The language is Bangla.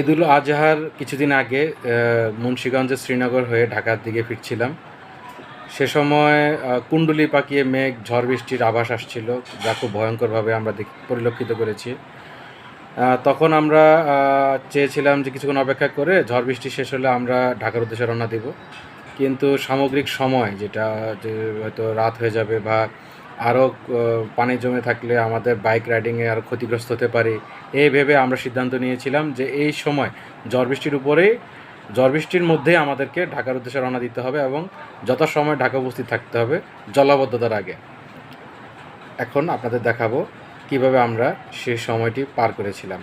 ঈদুল আজহার কিছুদিন আগে মুন্সীগঞ্জের শ্রীনগর হয়ে ঢাকার দিকে ফিরছিলাম। সে সময় কুণ্ডুলি পাকিয়ে মেঘ, ঝড় বৃষ্টির আভাস আসছিল, যা খুব ভয়ঙ্করভাবে আমরা পরিলক্ষিত করেছি। তখন আমরা চেয়েছিলাম যে কিছুক্ষণ অপেক্ষা করে ঝড় বৃষ্টি শেষ হলে আমরা ঢাকার উদ্দেশ্যে রওনা দেব। কিন্তু সামগ্রিক সময়, যেটা, যে হয়তো রাত হয়ে যাবে বা আরও পানি জমে থাকলে আমাদের বাইক রাইডিংয়ে আরও ক্ষতিগ্রস্ত হতে পারে। এই ভেবে আমরা সিদ্ধান্ত নিয়েছিলাম যে এই সময় ঝড় বৃষ্টির উপরেই ঝড় বৃষ্টির মধ্যেই আমাদেরকে ঢাকার উদ্দেশ্যে রওনা দিতে হবে এবং যথাসময় ঢাকা উপস্থিত থাকতে হবে জলাবদ্ধতার আগে। এখন আপনাদের দেখাবো কীভাবে আমরা সেই সময়টি পার করেছিলাম।